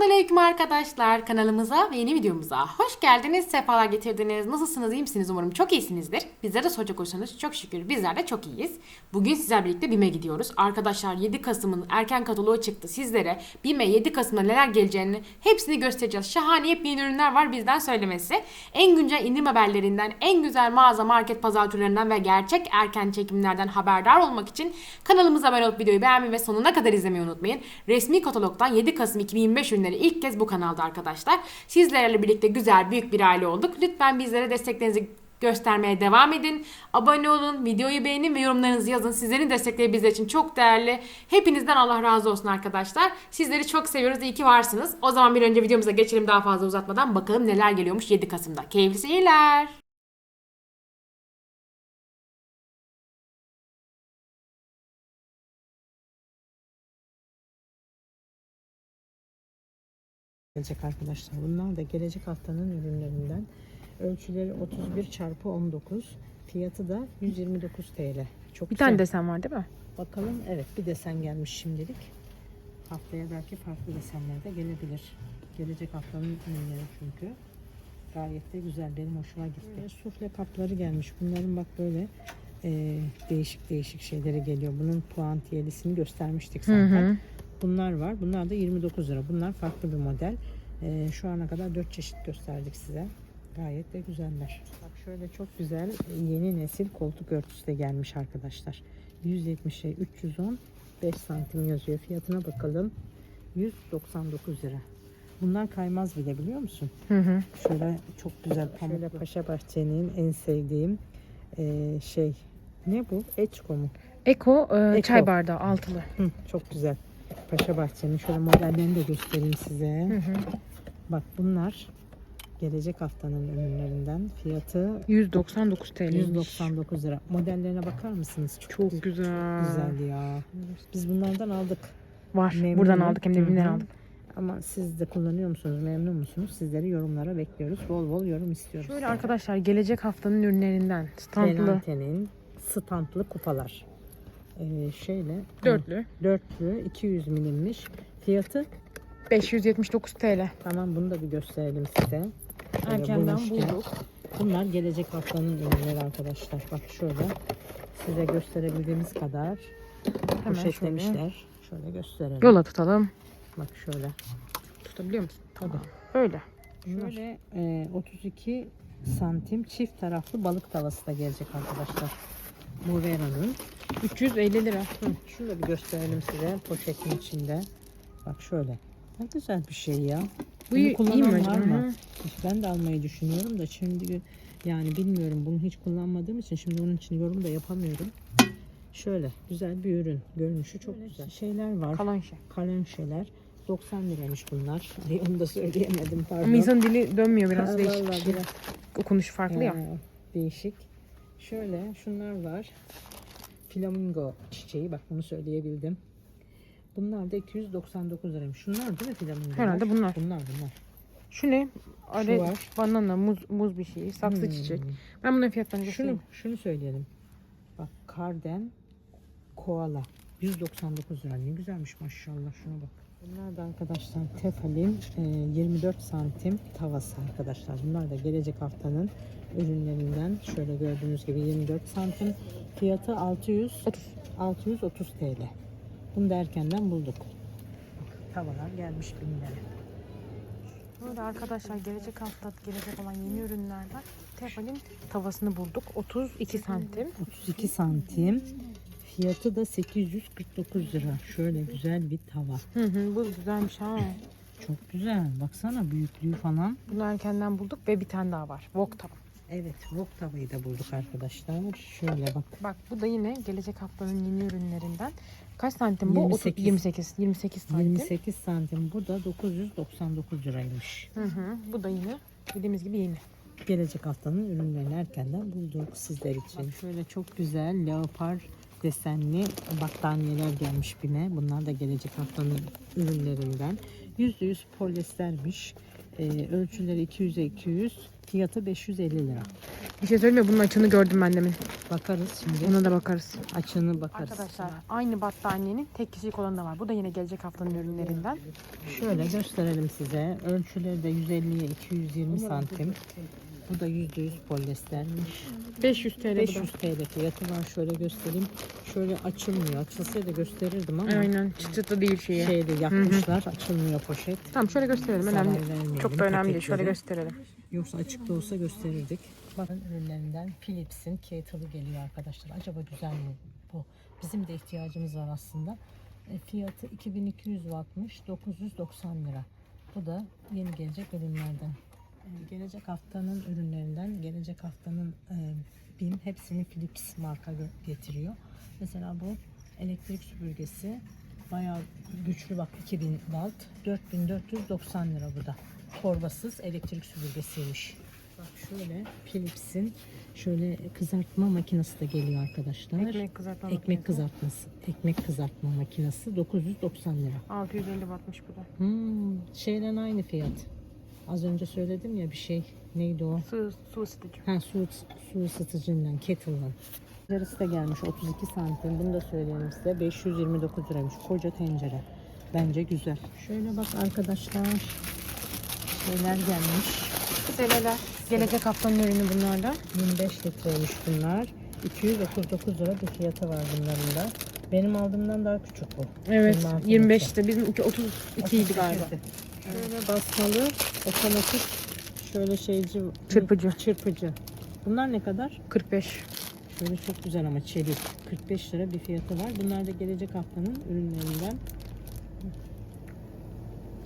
Selamünaleyküm arkadaşlar. Kanalımıza ve yeni videomuza hoş geldiniz. Sefalar getirdiniz. Nasılsınız? iyi misiniz? Umarım çok iyisinizdir. Bizlere de soracak olursanız çok şükür bizler de çok iyiyiz. Bugün sizler birlikte BİM'e gidiyoruz. Arkadaşlar 7 Kasım'ın erken kataloğu çıktı. Sizlere BİM'e 7 Kasım'da neler geleceğini hepsini göstereceğiz. Şahane yepyeni ürünler var bizden söylemesi. En güncel indirim haberlerinden, en güzel mağaza, market, pazar türlerinden ve gerçek erken çekimlerden haberdar olmak için kanalımıza abone olup videoyu beğenmeyi ve sonuna kadar izlemeyi unutmayın. Resmi katalogdan 7 Kasım 2025 ürünleri ilk kez bu kanalda arkadaşlar. Sizlerle birlikte güzel büyük bir aile olduk. Lütfen bizlere desteklerinizi göstermeye devam edin. Abone olun, videoyu beğenin ve yorumlarınızı yazın. Sizlerin destekleri bizler için çok değerli. Hepinizden Allah razı olsun arkadaşlar. Sizleri çok seviyoruz. İyi ki varsınız. O zaman bir önce videomuza geçelim daha fazla uzatmadan. Bakalım neler geliyormuş 7 Kasım'da. Keyifli seyirler. Gelecek arkadaşlar. Bunlar da gelecek haftanın ürünlerinden. Ölçüleri 31 çarpı 19. Fiyatı da 129 TL. Çok Bir güzel. tane desen var değil mi? Bakalım evet bir desen gelmiş şimdilik. Haftaya belki farklı desenler de gelebilir. Gelecek haftanın ürünleri çünkü. Gayet de güzel. Benim hoşuma gitti. Böyle sufle kapları gelmiş. Bunların bak böyle e, değişik değişik şeyleri geliyor. Bunun puantiyelisini göstermiştik zaten. Bunlar var. Bunlar da 29 lira. Bunlar farklı bir model. Ee, şu ana kadar 4 çeşit gösterdik size. Gayet de güzeller. Bak şöyle çok güzel yeni nesil koltuk örtüsü de gelmiş arkadaşlar. 170'e 310 5 santim yazıyor. Fiyatına bakalım. 199 lira. Bunlar kaymaz bile biliyor musun? Hı hı. Şöyle çok güzel pamuk. Şöyle Paşa Bahçe'nin en sevdiğim e, şey ne bu? Eçko mu? Eko, e, Eko. çay bardağı altılı. Hı, çok güzel. Paşa Bahçe'nin şöyle modellerini de göstereyim size. Hı hı. Bak bunlar gelecek haftanın ürünlerinden. Fiyatı 199 TL. 199 lira. Modellerine bakar mısınız? Çok güzel. güzel ya. Biz bunlardan aldık. Var. Memnunum. Buradan aldık hem de. BİM'den aldık. Ama siz de kullanıyor musunuz? Memnun musunuz? Sizleri yorumlara bekliyoruz. Bol bol yorum istiyoruz. Şöyle arkadaşlar gelecek haftanın ürünlerinden standlı Telante'nin standlı kupalar. Ee, şöyle dörtlü dörtlü 200 milimmiş. Fiyatı 579 TL. Tamam bunu da bir gösterelim size. Şöyle Erkenden bulmuşken. bulduk. Bunlar gelecek haftanın ürünleri arkadaşlar. Bak şöyle size gösterebildiğimiz kadar Hemen şöyle poşetlemişler. Şöyle gösterelim. yola tutalım. Bak şöyle. Tutabiliyor musun? Tabii. Öyle. Şöyle e, 32 santim çift taraflı balık tavası da gelecek arkadaşlar. Muvera'nın. 350 lira. Hı, Şunu da bir gösterelim size poşetin içinde. Bak şöyle. Ne güzel bir şey ya. Bu Bunu kullanan var mı? Hı. Ben de almayı düşünüyorum da şimdi yani bilmiyorum bunu hiç kullanmadığım için şimdi onun için yorum da yapamıyorum. Şöyle güzel bir ürün. Görünüşü çok güzel. Şeyler var. Kalan şey. Kalem şeyler. 90 liraymış bunlar. Ay onu da söyleyemedim pardon. Ama insanın dili dönmüyor biraz Ha, değişik. vallahi biraz Okunuşu farklı ya. ee, değişik. Şöyle şunlar var. Flamingo çiçeği bak bunu söyleyebildim. Bunlar da 299 liraymış. Şunlar değil mi flamingo? Herhalde bunlar. Bunlar bunlar. Şu ne? Are, var. banana, muz, muz bir şey, saksı Hmm. çiçek. Ben bunların fiyatlarını Şunu göstereyim. şunu söyleyelim. Bak karden koala 199 lira. Ne güzelmiş maşallah şuna bak. Bunlar da arkadaşlar Tefal'in e, 24 santim tavası arkadaşlar. Bunlar da gelecek haftanın ürünlerinden. Şöyle gördüğünüz gibi 24 santim. Fiyatı 600 30. 630 TL. Bunu da erkenden bulduk. Bak, Tavalar gelmiş binlere. Böyle arkadaşlar gelecek hafta gelecek olan yeni ürünlerden Tefal'in tavasını bulduk. 32 santim. 32 santim. Fiyatı da 849 lira. Şöyle güzel bir tava. Hı hı, bu güzelmiş ha. Çok güzel. Baksana büyüklüğü falan. Bunu erkenden bulduk ve bir tane daha var. Wok tava. Evet, wok tavayı da bulduk arkadaşlar. Şöyle bak. Bak bu da yine gelecek haftanın yeni ürünlerinden. Kaç santim bu? 28. 28. 28 santim. 28 santim. Bu da 999 liraymış. Hı hı. Bu da yine dediğimiz gibi yeni. Gelecek haftanın ürünlerini erkenden bulduk sizler için. şöyle çok güzel leopar desenli battaniyeler gelmiş bine. Bunlar da gelecek haftanın ürünlerinden. %100polyestermiş. Ee, ölçüleri 200'e 200. Fiyatı 550 lira. Bir şey söyleyeyim mi? Bunun açını gördüm ben demin. Bakarız şimdi. Buna da bakarız. Açığını bakarız. Arkadaşlar aynı battaniyenin tek kişilik olanı da var. Bu da yine gelecek haftanın ürünlerinden. Şöyle gösterelim size. Ölçüleri de 150'ye 220 santim. Bu da %100 polyestermiş. 500 TL bu da. 500 TL fiyatı var. Şöyle göstereyim. Şöyle açılmıyor. Açılsaydı gösterirdim ama Aynen çıt çıtlı değil şeyi. şeyde yapmışlar. Açılmıyor poşet. Tamam şöyle gösterelim. Önemli. Zarar vermeyelim Çok da önemli değil. Şöyle paketleri. gösterelim. Yoksa açıkta olsa gösterirdik. Bakın ürünlerinden Philips'in kettle'ı geliyor arkadaşlar. Acaba güzel mi bu? Bizim de ihtiyacımız var aslında. E, fiyatı 2200 wattmış. 990 lira. Bu da yeni gelecek ürünlerden. Gelecek haftanın ürünlerinden, gelecek haftanın e, BİM hepsini Philips marka ge- getiriyor. Mesela bu elektrik süpürgesi bayağı güçlü bak 2000 watt 4490 lira bu da. Torbasız elektrik süpürgesiymiş. Bak şöyle Philips'in şöyle kızartma makinesi de geliyor arkadaşlar. Ekmek kızartma Ekmek makinesi. kızartması, ekmek kızartma makinesi 990 lira. 650 wattmış bu da. Hmm, şeyden aynı fiyat. Az önce söyledim ya bir şey. Neydi o? Su, su ısıtıcı. Ha su, su ısıtıcından, kettle'dan. Tenceresi de gelmiş 32 santim. Bunu da söyleyeyim size. 529 liraymış. Koca tencere. Bence güzel. Şöyle bak arkadaşlar. Şeyler gelmiş. Seneler. Gelecek haftanın ürünü bunlardan. 25 litreymiş bunlar. 239 lira bir fiyatı var bunların da. Benim aldığımdan daha küçük bu. Evet. 26 25 litre. Bizimki 32 idi galiba. Şöyle basmalı, otomatik şöyle şeyci Çırpıcı. çırpıcı. Bunlar ne kadar? 45. Şöyle çok güzel ama çelik. 45 lira bir fiyatı var. Bunlar da gelecek haftanın ürünlerinden.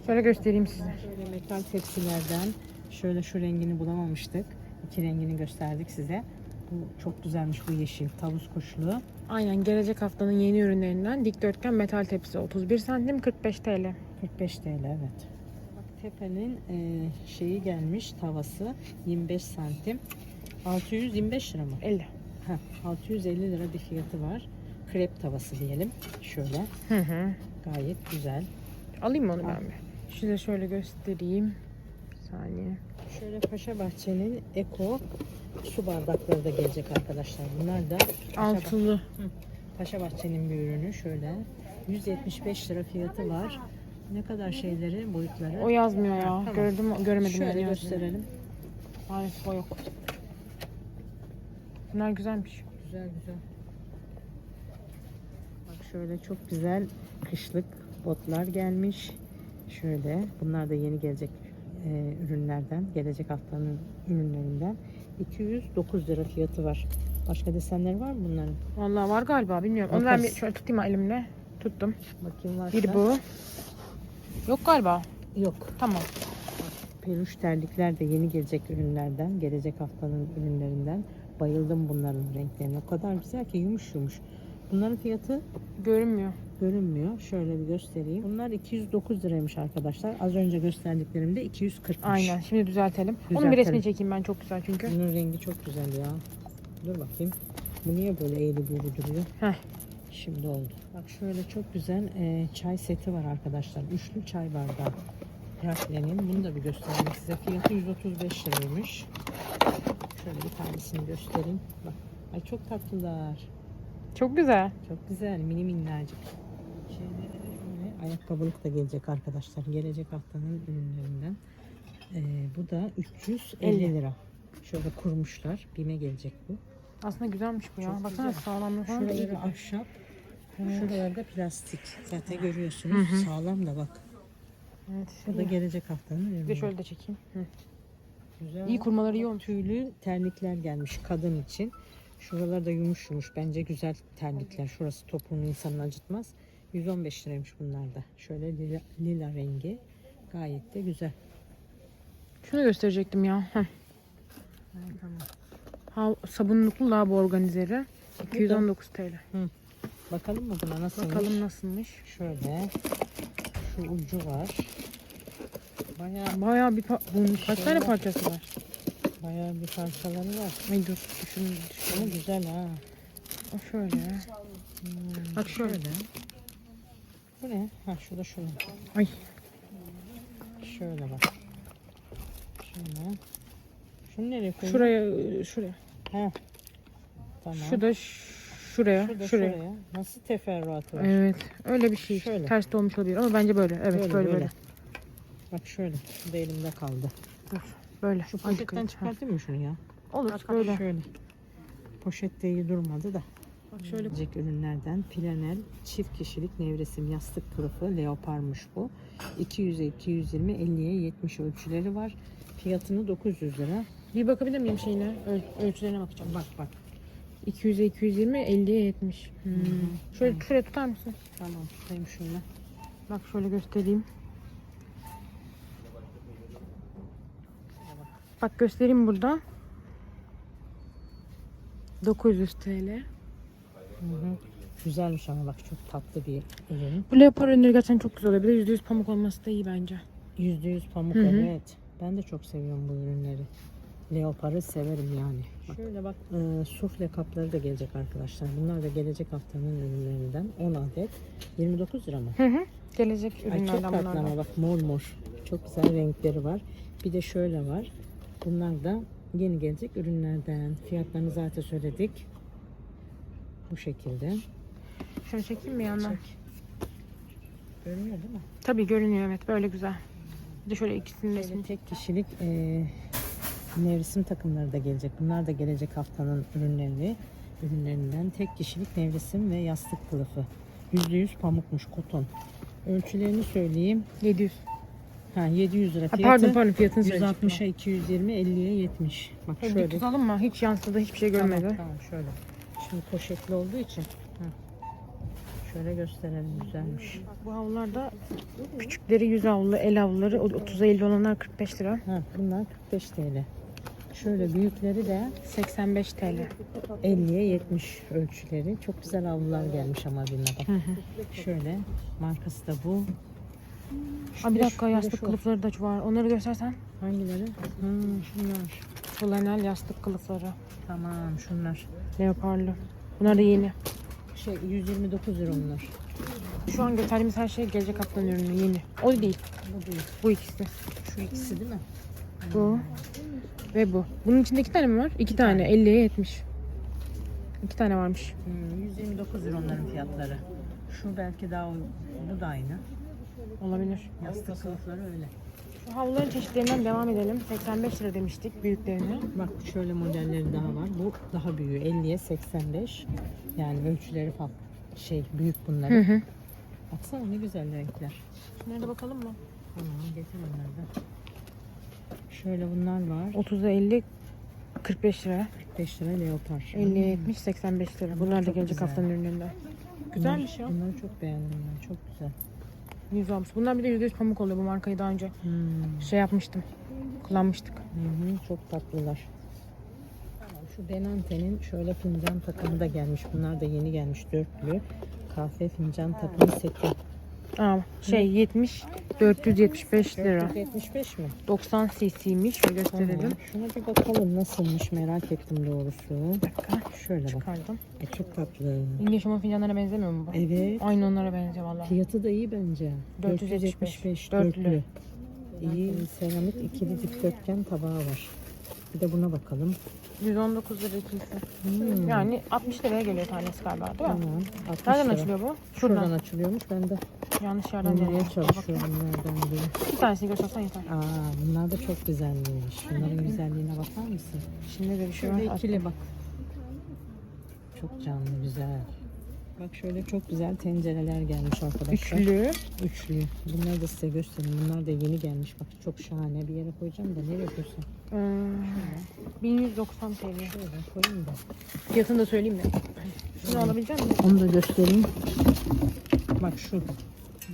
Şöyle göstereyim size. Şöyle metal tepsilerden şöyle şu rengini bulamamıştık. İki rengini gösterdik size. Bu çok güzelmiş bu yeşil tavus kuşlu. Aynen gelecek haftanın yeni ürünlerinden dikdörtgen metal tepsi 31 santim 45 TL. 45 TL evet. Tepe'nin e, şeyi gelmiş tavası 25 santim. 625 lira mı? 50. Heh, 650 lira bir fiyatı var. Krep tavası diyelim. Şöyle Hı hı. gayet güzel. Alayım mı onu ben bir? Size şöyle göstereyim. Bir saniye. Şöyle Paşa Bahçe'nin Eko su bardakları da gelecek arkadaşlar. Bunlar da Paşa, Altılı. Paşa Bahçe'nin bir ürünü şöyle. 175 lira fiyatı var. Ne kadar şeyleri, boyutları. O yazmıyor ya. Tamam. Gördüm, göremedim Şöyle yani. gösterelim. Maalesef o yok. Bunlar güzelmiş. Güzel güzel. Bak şöyle çok güzel kışlık botlar gelmiş. Şöyle bunlar da yeni gelecek e, ürünlerden, gelecek haftanın ürünlerinden. 209 lira fiyatı var. Başka desenleri var mı bunların? Vallahi var galiba bilmiyorum. Onu ben bir şöyle tutayım elimle. Tuttum. Bakayım varsa. Bir bu. Yok galiba. Yok. Tamam. Peluş terlikler de yeni gelecek ürünlerden, gelecek haftanın ürünlerinden. Bayıldım bunların renklerine. O kadar güzel ki yumuş yumuş. Bunların fiyatı Görünmüyor. görünmüyor. Şöyle bir göstereyim. Bunlar 209 liraymış arkadaşlar. Az önce gösterdiklerimde 240. Aynen. Şimdi düzeltelim. Onun bir Düzeltelim. resmini çekeyim ben çok güzel çünkü. Bunun rengi çok güzel ya. Dur bakayım. Bu niye böyle eğri büğrü duruyor? Heh. Şimdi oldu. Bak şöyle çok güzel e, çay seti var arkadaşlar. Üçlü çay bardağı. Raklenin. Bunu da bir göstereyim size. Fiyatı 135 liraymış. Şöyle bir tanesini göstereyim. Bak. Ay çok tatlılar. Çok güzel. Çok güzel. Mini minnacık. Şeyde böyle ayakkabılık da gelecek arkadaşlar. Gelecek haftanın ürünlerinden. E, bu da 350 50. lira. Şöyle kurmuşlar. Bime gelecek bu. Aslında güzelmiş bu ya. Çok Baksana sağlamlığı falan. Şuraları ahşap. Şuralarda plastik. Zaten görüyorsunuz. Hı hı. Sağlam da bak. Evet. Bu da gelecek haftanın Bir ürünü. de şöyle de çekeyim. Hı. Güzel. İyi kurmaları iyi olmuş. Tüylü terlikler gelmiş kadın için. Şuralar da yumuş yumuş. Bence güzel terlikler. Şurası topuğunu insanın acıtmaz. 115 liraymış bunlar da. Şöyle lila, lila rengi. Gayet de güzel. Şunu gösterecektim ya. Heh. tamam. Ha, sabunluklu lavabo organizeri. 219 TL. Bakalım mı buna nasılmış? Bakalım nasılmış. Şöyle. Şu ucu var. Bayağı Bayağı bir pa- bunun kaç tane Şöyle. parçası var? bayağı bir parçaları var. Ay dur düşün Ama güzel ha. O şöyle. Hmm, Bak şöyle. Bu ne? Ha şurada şöyle. Ay Şöyle bak. Şöyle. Şunu nereye koyayım? Şuraya şuraya. Ha. Tamam. Şu da ş- şuraya. Şurada şuraya. Nasıl teferruatı var? Evet. Öyle bir şey. Şöyle. Ters de olmuş olabilir ama bence böyle. Evet böyle böyle. Bak şöyle. Bu da elimde kaldı. Dur. Böyle. Şu Azıcık poşetten ha. çıkartayım mı şunu ya? Olur böyle. Şöyle. Poşette iyi durmadı da. Bak şöyle. Gelecek ürünlerden Planel çift kişilik nevresim yastık kılıfı leoparmış bu. 200'e 220, 50'ye 70 ölçüleri var. Fiyatını 900 lira. Bir bakabilir miyim şeyine? Öl- ölçülerine bakacağım. Bak bak. 200'e 220, 50'ye 70. Hmm. Şöyle şuraya tutar mısın? Tamam tutayım şöyle. Bak şöyle göstereyim. Bak göstereyim burada. 900 TL. Hı hı. Güzelmiş ama bak çok tatlı bir ürün. Bu leopar ürünleri gerçekten çok güzel oluyor. Bir de %100 pamuk olması da iyi bence. %100 pamuk Hı hı. evet. Ben de çok seviyorum bu ürünleri. Leopar'ı severim yani. Şöyle bak e, sufle kapları da gelecek arkadaşlar. Bunlar da gelecek haftanın ürünlerinden 10 adet. 29 lira mı? Hı hı. Gelecek Ay çok tatlı bunlar. ama bak mor mor. Çok güzel renkleri var. Bir de şöyle var. Bunlar da yeni gelecek ürünlerden. Fiyatlarını zaten söyledik. Bu şekilde. Şöyle çekeyim mi yandan? Çek. Görünüyor değil mi? Tabii görünüyor evet böyle güzel. Bir de şöyle ikisinin resmini tek kişilik e, nevresim takımları da gelecek. Bunlar da gelecek haftanın ürünleri. Ürünlerinden tek kişilik nevresim ve yastık kılıfı. %100 pamukmuş koton. Ölçülerini söyleyeyim. 700. Ha 700 lira Ha, fiyatı. pardon pardon fiyatını söyleyecektim. 160'a 220, 50'ye 70. Bak Şöyle şöyle. tutalım mı? Hiç yansıdı hiçbir şey görmedi. Tamam, tamam şöyle. Şimdi poşetli olduğu için. Ha. Şöyle gösterelim güzelmiş. Bak, bu havlular da küçükleri 100 havlu, el havluları 30'a 50 olanlar 45 lira. Ha, bunlar 45 TL. Şöyle büyükleri de 85 TL. 50'ye 70 ölçüleri. Çok güzel avlular gelmiş ama birine bak. Şöyle markası da bu. Aa, bir dakika yastık kılıfları da var. Onları göstersen. Hangileri? Ha, şunlar. Flanel yastık kılıfları. Tamam şunlar. Leoparlı. Bunlar da yeni. Şey 129 lira onlar. Şu an gösterdiğimiz her şey gelecek haftanın ürünü yeni. O değil. Bu değil. Bu ikisi. Şu ikisi değil mi? Bu. Ve bu. Bunun içinde iki tane mi var? İki tane. 50'ye 70. İki tane varmış. Hmm, 129 lira onların fiyatları. Şu belki daha. Bu da aynı. Olabilir. Yastık kılıfları öyle. Şu havluların çeşitlerinden devam edelim. 85 lira demiştik büyüklerini. Bak şöyle modelleri daha var. Bu daha büyüğü. 50'ye 85. Yani ölçüleri farklı. Şey büyük bunların. hı. Baksana ne güzel renkler. Nerede bakalım mı? Tamam getir onları da. Şöyle bunlar var. 30'a 50 45 lira. 45 lira leopar. 50'ye 70 85 lira. Bunlar da Çok gelecek güzel. haftanın ürünlerinden. Güzelmiş ya. Bunları çok beğendim ben. Çok güzel. Yüz almış. Bunlar bir de %100 pamuk oluyor bu markayı daha önce. Hmm. Şey yapmıştım. Kullanmıştık. Hı hı, çok tatlılar. Şu Denante'nin şöyle fincan takımı da gelmiş. Bunlar da yeni gelmiş dörtlü. Kahve fincan takımı seti. Aa, şey 70 475 lira. 475 mi? 90 cc'ymiş. Şöyle gösterelim. Tamam. Şuna bir bakalım nasılmış merak ettim doğrusu. Şöyle bak. Çıkardım. E, çok tatlı. İngiliz şamon fincanlarına benzemiyor mu bu? Evet. Aynı onlara benziyor valla. Fiyatı da iyi bence. 475. 475 Dörtlü. dörtlü. İyi seramik ikili dikdörtgen tabağı var. Bir de buna bakalım. 119 lira ikisi. Hmm. Yani 60 liraya geliyor tanesi galiba değil mi? Tamam. 60 Nereden lira. açılıyor bu? Şuradan, Şuradan. açılıyormuş. Ben de Yanlış yerden geliyor. çalışıyorum nereden diye. Bir tanesini göstersen yeter. Aa, bunlar da çok güzelmiş. Bunların güzelliğine bakar mısın? Şimdi de bir şey var. ikili bak. Çok canlı, güzel. Bak şöyle çok güzel tencereler gelmiş arkadaşlar. Üçlü. Üçlü. Bunları da size göstereyim. Bunlar da yeni gelmiş. Bak çok şahane. Bir yere koyacağım da nereye koysam? Ee, 1190 TL. Şöyle koyayım da. Fiyatını da söyleyeyim mi? Şunu alabilecek misin? Onu da göstereyim. Bak şu.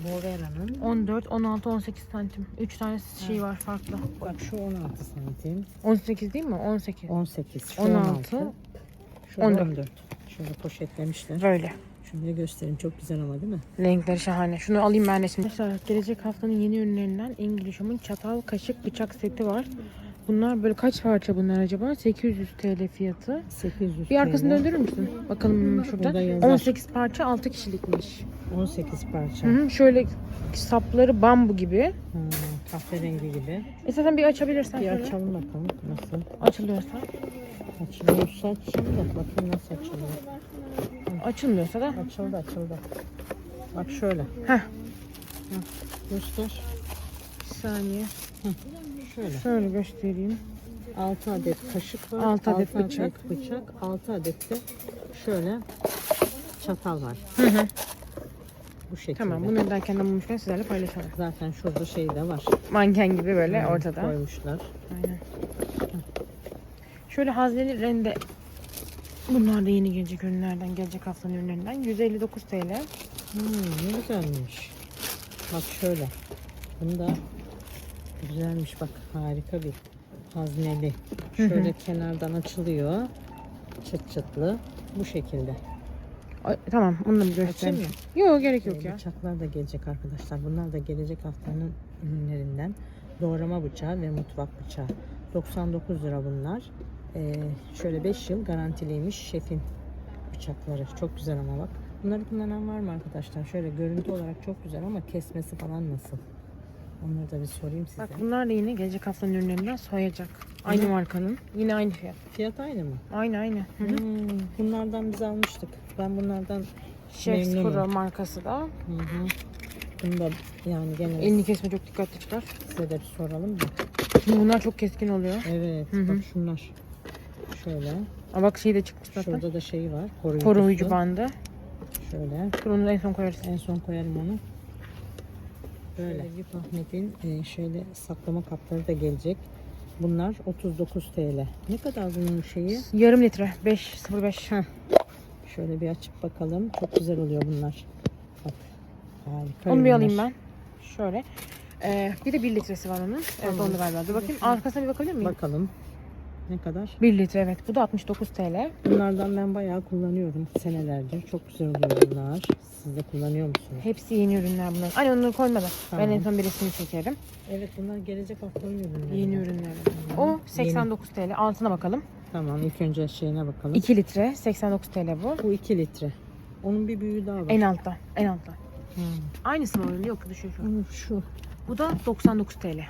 Bovera'nın. 14, 16, 18 santim. 3 tane şey var farklı. Bak şu 16 santim. 18 değil mi? 18. 18. Şu 16. 16. Şu 14. 14. Şöyle poşetlemişler. Böyle. Şöyle göstereyim. Çok güzel ama değil mi? Renkleri şahane. Şunu alayım ben şimdi. Arkadaşlar gelecek haftanın yeni ürünlerinden English'ımın çatal, kaşık, bıçak seti var. Bunlar böyle kaç parça bunlar acaba? 800 TL fiyatı. 800 Bir arkasını döndürür müsün? Bakalım şurada. Burada yazar. 18 parça 6 kişilikmiş. 18 parça. Hı hı. Şöyle sapları bambu gibi. Ha, Kahverengi gibi. İstersen bir açabilirsen Bir şöyle. açalım bakalım nasıl. Açılıyorsa. Açılıyorsa açayım da bakayım nasıl açılıyor. Açılmıyorsa da. Açıldı açıldı. Bak şöyle. Heh. Göster. Bir saniye. Şöyle. Şöyle göstereyim. 6 adet kaşık var. Altı adet altı bıçak. bıçak. 6 adet de şöyle çatal var. Hı hı. Bu şekilde. Tamam bunu derken de bulmuşken sizlerle paylaşalım. Zaten şurada şey de var. Manken gibi böyle Hmm, ortada. Koymuşlar. Aynen. Şöyle hazneli rende Bunlar da yeni gelecek ürünlerden, gelecek haftanın ürünlerinden. 159 TL. Hmm, ne güzelmiş. Bak şöyle. Bunda güzelmiş bak harika bir hazneli. Şöyle kenardan açılıyor. Çıt çıtlı. Bu şekilde. Ay, tamam, bunu da bir göstereyim. Yok gerek yok ya. Bıçaklar da gelecek arkadaşlar. Bunlar da gelecek haftanın ürünlerinden. Doğrama bıçağı ve mutfak bıçağı. 99 lira bunlar. Ee, şöyle 5 yıl garantiliymiş şefin bıçakları. Çok güzel ama bak. Bunları kullanan var mı arkadaşlar? Şöyle görüntü olarak çok güzel ama kesmesi falan nasıl? Onları da bir sorayım size. Bak bunlar da yine gelecek haftanın ürünlerinden soyacak. Aynı Hı. markanın. Yine aynı fiyat. Fiyat aynı mı? Aynı aynı. Hı hı. Hmm, bunlardan biz almıştık. Ben bunlardan Chef's. Pro markası da. hı hı. Bunu da yani gene Elini kesme çok dikkatli çıkar. size de bir soralım da. Şimdi bunlar çok keskin oluyor. Evet Hı hı. bak şunlar. Şöyle. Aa, bak şey de çıkmış zaten. Şurada da şeyi var. Koruyucusu. Koruyucu bandı. Şöyle. Dur onu en son koyarız. En son koyarım onu. Böyle. Vip Ahmet'in e, şöyle saklama kapları da gelecek. Bunlar 39 TL. Ne kadar bunun şeyi? Yarım litre. 5.05. Heh. Şöyle bir açıp bakalım. Çok güzel oluyor bunlar. Bak. Harika. Onu bir alayım ben. Şöyle. Ee, bir de 1 litresi var onun. Evet Tamam. onu da galiba. Dur bakayım. Arkasına bir bakabilir miyim? Bakalım. Ne kadar? 1 litre evet. Bu da 69 TL. Bunlardan ben bayağı kullanıyorum senelerdir. Çok güzel oluyor bunlar. Siz de kullanıyor musunuz? Hepsi yeni ürünler bunlar. Hani onları koymadan. Tamam. Ben en son birisini çekerim. Evet bunlar gelecek haftanın ürünleri. Yeni ürünler. O 89 TL. Altına bakalım. Tamam ilk önce şeyine bakalım. 2 litre. 89 TL bu. Bu 2 litre. Onun bir büyüğü daha var. En altta. En altta. Hmm. Aynısı mı? Yok düşüyor şu an. Şu Bu da 99 TL.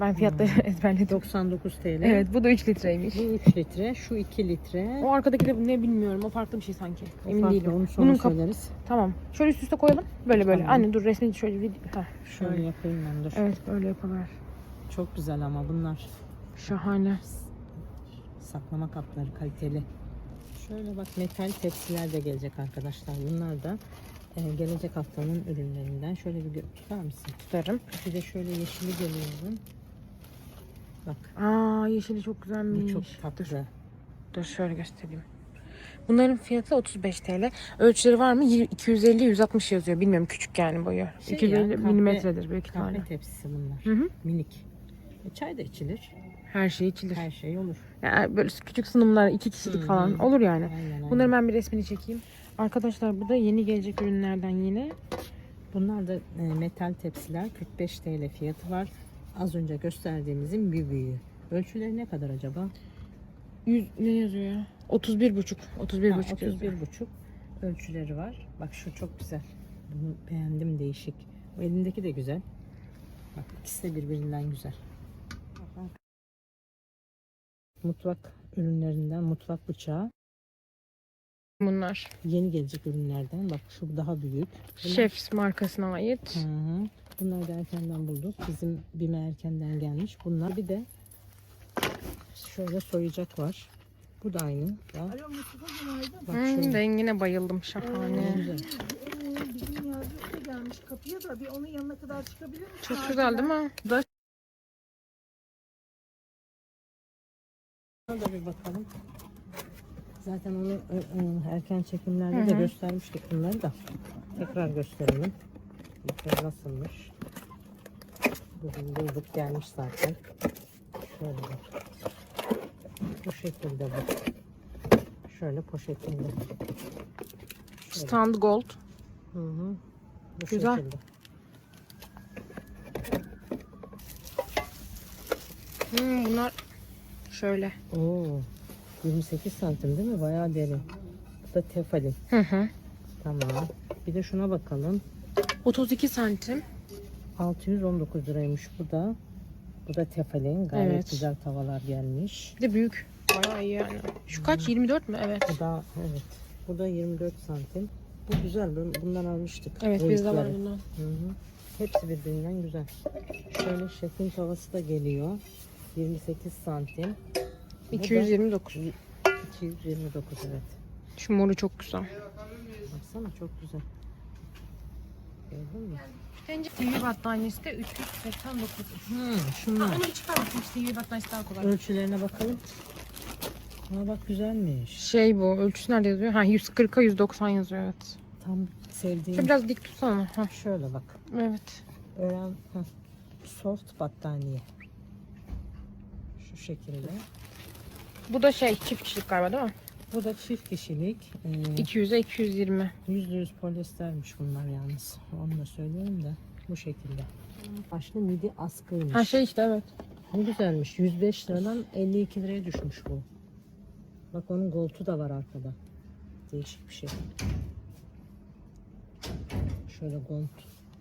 Ben fiyatları ezberledim. 99 TL. Evet bu da 3 litreymiş. Bu 3 litre. Şu 2 litre. O arkadaki de ne bilmiyorum. O farklı bir şey sanki. O Emin farklı, değilim. Onu sonra Bunun söyleriz. Tamam. Şöyle üst üste koyalım. Böyle böyle. Tamam. Anne dur resmini şöyle bir... Heh, Şöyle şöyle. yapayım ben dur. Evet böyle yapalım. Çok güzel ama bunlar. Şahane. Saklama kapları kaliteli. Şöyle bak metal tepsiler de gelecek arkadaşlar. Bunlar da e, gelecek haftanın ürünlerinden. Şöyle bir tutar mısın? Tutarım. Bir de şöyle yeşili görüyorum. Bak Aa yeşili çok güzelmiş. bu çok tatlı. Dur şöyle göstereyim. Bunların fiyatı 35 TL. Ölçüleri var mı? 250-160 yazıyor. Bilmiyorum küçük yani boyu. Şey 250 ya, milimetredir büyük ihtimalle. Kahve tepsisi bunlar. Hı hı. Minik. E, çay da içilir. Her şey içilir. Her şey olur. Yani böyle küçük sunumlar iki kişilik Hı falan hı. olur yani. Aynen, aynen. Bunların ben bir resmini çekeyim. Arkadaşlar bu da yeni gelecek ürünlerden yine. Bunlar da e, metal tepsiler 45 TL fiyatı var. Az önce gösterdiğimizin bir büyüğü. Ölçüleri ne kadar acaba? 100 ne yazıyor ya? 31 buçuk. 31 Ha, buçuk 31 yazıyor. buçuk ölçüleri var. Bak şu çok güzel. Bunu beğendim değişik. O elindeki de güzel. Bak ikisi de birbirinden güzel. Mutfak ürünlerinden mutfak bıçağı. Bunlar. Yeni gelecek ürünlerden. Bak şu daha büyük. Bunlar- Chef's markasına ait. Hı hı. Bunları da erkenden bulduk. Bizim BİM'e erkenden gelmiş. Bunlar bir de şöyle soyacak var. Bu da aynı. Da. Bak Hmm, rengine bayıldım. Ne Şahane. güzel. Ee, bizim da gelmiş kapıya da bir onun yanına kadar çıkabilir misin? Çok güzel değil mi? Buna da bir bakalım. Zaten onu ö, ö, erken çekimlerde Hı de hı. göstermiştik bunları da. Tekrar gösterelim. Bakın nasılmış. Bugün bulduk gelmiş zaten. Şöyle bak. Bu şekilde bu. Şöyle poşetinde. Şöyle. Stand Gold. Hı hı. Bu Güzel. şekilde. Hmm, bunlar şöyle. Oo. 28 santim değil mi? Bayağı derin. Bu da tefalin. Hı hı. Tamam. Bir de şuna bakalım. 32 santim. 619 liraymış bu da. Bu da tefalin. Gayet Evet. güzel tavalar gelmiş. Bir de büyük. Bayağı iyi yani. Şu kaç? 24 mü? Evet. Bu da evet. Bu da 24 santim. Bu güzel. Bun- Bundan almıştık. Evet bizde var Boyutları. bundan. Hı hı. Hepsi birbirinden güzel. Şöyle şefin tavası da geliyor. 28 santim. Bu da 229. 229 evet. Şu moru çok güzel. Baksana çok güzel. Gördün mü? Bence TV battaniyesi de 389. Hmm, şunlar. Onu bir çıkar bakayım. TV battaniyesi daha kolay. Ölçülerine bakalım. Ha bak güzelmiş. Şey bu. Ölçüsü nerede yazıyor? Ha 140'a 190 yazıyor evet. Tam sevdiğim. Biraz dik tutsana. Ha, Şöyle bak. evet. Öğren soft battaniye. Şu şekilde. Bu da şey çift kişilik galiba değil mi? Bu da çift kişilik. Ee, 200'e 220. %100 polyestermiş bunlar yalnız. Onu da söyleyeyim de bu şekilde. Başlı midi askıymış. Ha şey işte evet. Ne güzelmiş. 105 liradan 52 liraya düşmüş bu. Bak onun goltu da var arkada. Değişik bir şey. Şöyle gold.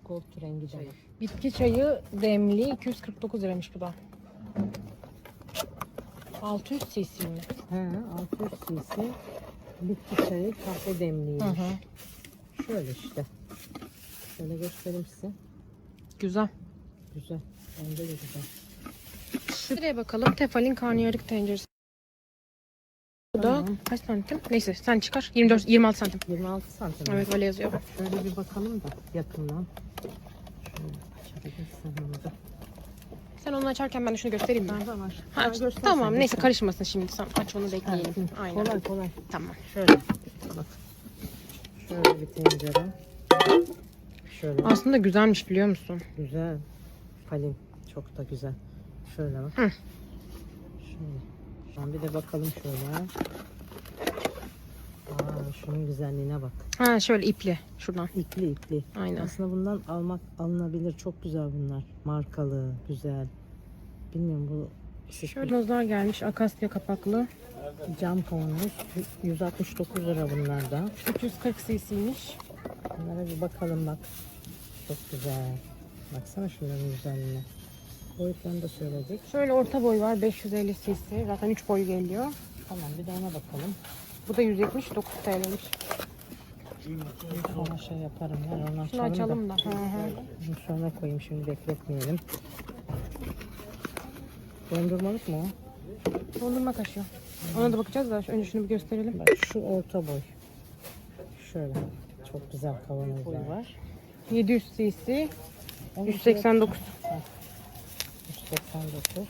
Gold rengi de var. Bitki çayı demli 249 liraymış bu da. 600 cc mi? He, 600 cc bitki çayı kahve demliymiş. Hı hı. Şöyle işte. Şöyle göstereyim size. Güzel. Güzel. Bence de güzel. Şuraya bakalım. Tefalin karnıyarık tenceresi. Bu da Tamam. kaç santim? Neyse sen çıkar. 24 26 santim. 26 santim. Evet öyle yazıyor. Şöyle bir bakalım da yakından. Şöyle açabilirsen onu da. Sen onu açarken ben de şunu göstereyim mi? Nerede var? Ha, Ha, tamam neyse göster. karışmasın şimdi. Sen aç onu bekleyelim. Ha, Aynen. Kolay kolay. Tamam. Şöyle bak. Şöyle bir tencere. Şöyle Aslında güzelmiş biliyor musun? güzel. Palin çok da güzel. Şöyle bak. Hı. Şöyle. Şu an bir de bakalım şöyle. Aa, şunun güzelliğine bak. Ha şöyle ipli şuradan. İpli ipli. Aynen. Aslında bundan almak alınabilir. Çok güzel bunlar. Markalı, güzel. Bilmiyorum bu Şöyle nozlar gelmiş akasya kapaklı. cam kavanoz 169 lira bunlar da. 340 cc'ymiş. Bunlara bir bakalım bak. Çok güzel. Baksana şunların güzelliğine. Boyutlarını da söyledik. Şöyle orta boy var 550 cc. Zaten 3 boy geliyor. Tamam bir de ona bakalım. Bu da 179 TL'miş. Sonra şey yaparım ya. Onu Şunu açalım, da. da. Hı hı. Bunu sonra koyayım şimdi bekletmeyelim. Dondurmalık mı o? Dondurma kaşığı. Ona da bakacağız da önce şunu bir gösterelim. Bak şu orta boy. Şöyle. Çok güzel kavanozlar var. 700 cc. Onun 189. fiyatı 189.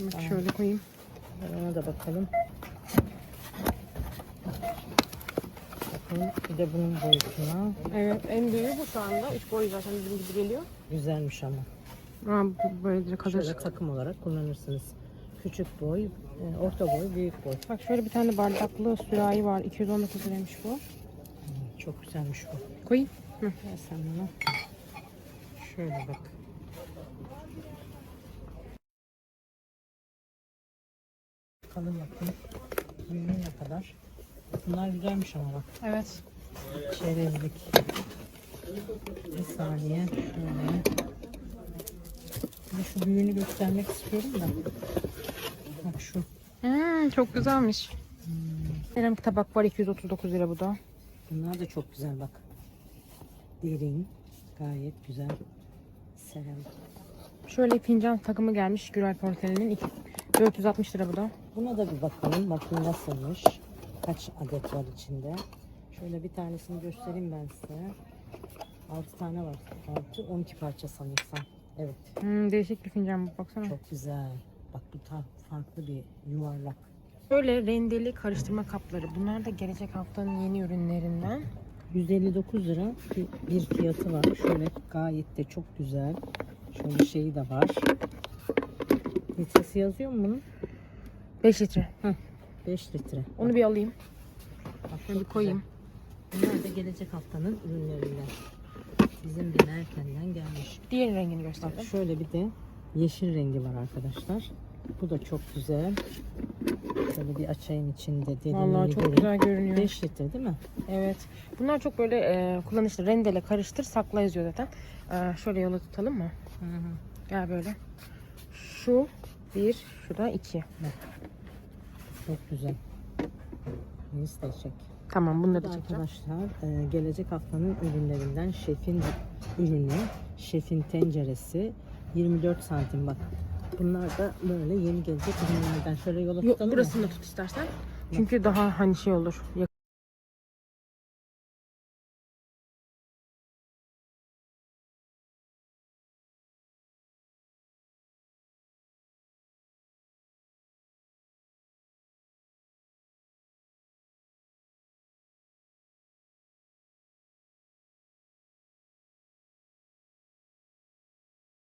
Bak şöyle koyayım. Ben Ona da bakalım. Bakın bir de bunun boyutuna. Evet en büyüğü bu şu anda. 3 boy zaten bizim gibi geliyor. Güzelmiş ama. Ha, bu böyle direkt hazır. Şöyle takım olarak kullanırsınız. Küçük boy, e, orta boy, büyük boy. Bak şöyle bir tane bardaklı sürahi var. 219 liraymış bu. Çok güzelmiş bu. Koyayım. Ver sen bana. Şöyle bak. Kalın yapın. Büyüğüne kadar. Bunlar güzelmiş ama bak. Evet. Çerezlik. Bir saniye. Şöyle. Bir şu büyüğünü göstermek istiyorum da. Bak şu. Hmm, çok güzelmiş. Seramik tabak var 239 lira bu da. Bunlar da çok güzel bak. Derin. Gayet güzel. Seramik. Şöyle fincan takımı gelmiş Gürel Porselen'in. iki- 460 lira bu da. Buna da bir bakalım. Bakın nasılmış. Kaç adet var içinde. Şöyle bir tanesini göstereyim ben size. 6 tane var. 6, 12 parça sanırsam. Evet. Hmm, değişik bir fincan bu baksana. Çok güzel. Bak bu tam farklı bir yuvarlak. Böyle rendeli karıştırma kapları. Bunlar da gelecek haftanın yeni ürünlerinden. 159 lira bir, fiyatı var. Şöyle gayet de çok güzel. Şöyle şeyi de var. Litresi yazıyor mu bunun? 5 litre. 5 litre. Onu bir alayım. Bak, Şöyle koyayım. güzel. Bunlar da gelecek haftanın ürünlerinden. Bizim bile erkenden gelmiş. Diğer rengini Bak gösterdim. şöyle bir de yeşil rengi var arkadaşlar. Bu da çok güzel. Şöyle bir açayım içinde Vallahi çok görün. güzel görünüyor. 5 litre değil mi? Evet. Bunlar çok böyle e, kullanışlı. Rendele, karıştır, sakla yazıyor zaten. E, şöyle yola tutalım mı? Gel böyle. Şu bir, şu da iki. Çok güzel. Neyse de çek. Tamam bunları da çekeceğim. arkadaşlar e, gelecek haftanın ürünlerinden şefin ürünü, şefin tenceresi 24 santim bak. Bunlar da böyle yeni gelecek ürünlerden. Şöyle yola Yok tutalım mı? burasını da tut istersen. Çünkü daha hani şey olur.